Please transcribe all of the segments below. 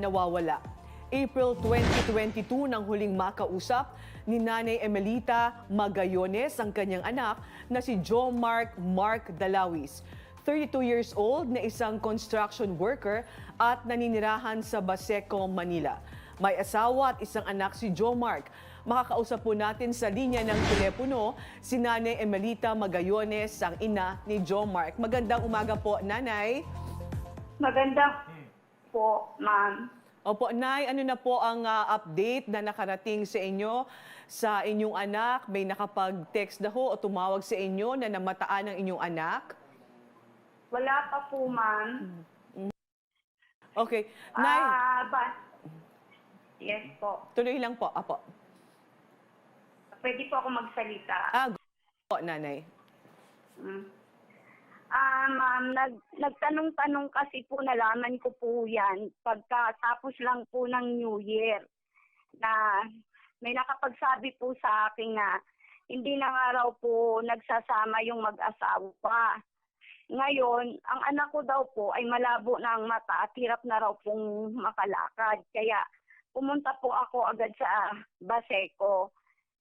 nawawala. April 2022 nang huling makausap ni Nanay Emelita Magayones ang kanyang anak na si Joe Mark Mark Dalawis. 32 years old na isang construction worker at naninirahan sa Baseco, Manila. May asawa at isang anak si Joe Mark. Makakausap po natin sa linya ng telepono si Nanay Emelita Magayones, ang ina ni Joe Mark. Magandang umaga po, Nanay. Maganda po, ma'am. Opo, Nay, ano na po ang ah, update na nakarating sa inyo sa inyong anak? May nakapag-text na ho o tumawag sa inyo na namataan ng inyong anak? Wala pa po, ma'am. Okay, Nay, Ah, ba? Yes po. tuloy lang po. Apo. Pwede po ako magsalita. Ah, po, Nanay. Mm. Ah, ma'am, nag, nagtanong-tanong kasi po, nalaman ko po yan pagkatapos lang po ng New Year na may nakapagsabi po sa akin na hindi na nga raw po nagsasama yung mag-asawa. Ngayon, ang anak ko daw po ay malabo ang mata at hirap na raw pong makalakad. Kaya pumunta po ako agad sa Baseco.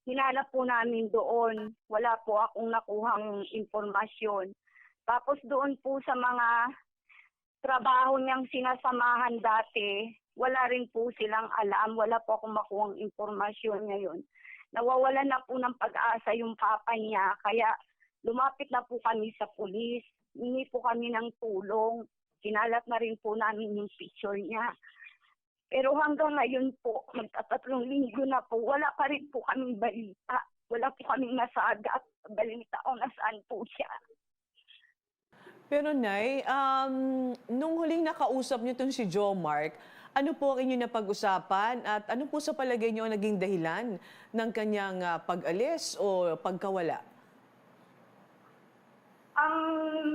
Hinanap po namin doon. Wala po akong nakuhang impormasyon. Tapos doon po sa mga trabaho niyang sinasamahan dati, wala rin po silang alam. Wala po akong makuhang impormasyon ngayon. Nawawala na po ng pag-asa yung papa niya. Kaya lumapit na po kami sa pulis. Hingi po kami ng tulong. Kinalat na rin po namin yung picture niya. Pero hanggang ngayon po, magtatatlong linggo na po, wala pa rin po kaming balita. Wala po kaming nasaga at balita kung nasaan po siya. Pero Nay, um, nung huling nakausap niyo itong si Joe Mark, ano po ang inyong napag-usapan at ano po sa palagay niyo ang naging dahilan ng kanyang ah, pag-alis o pagkawala? Ang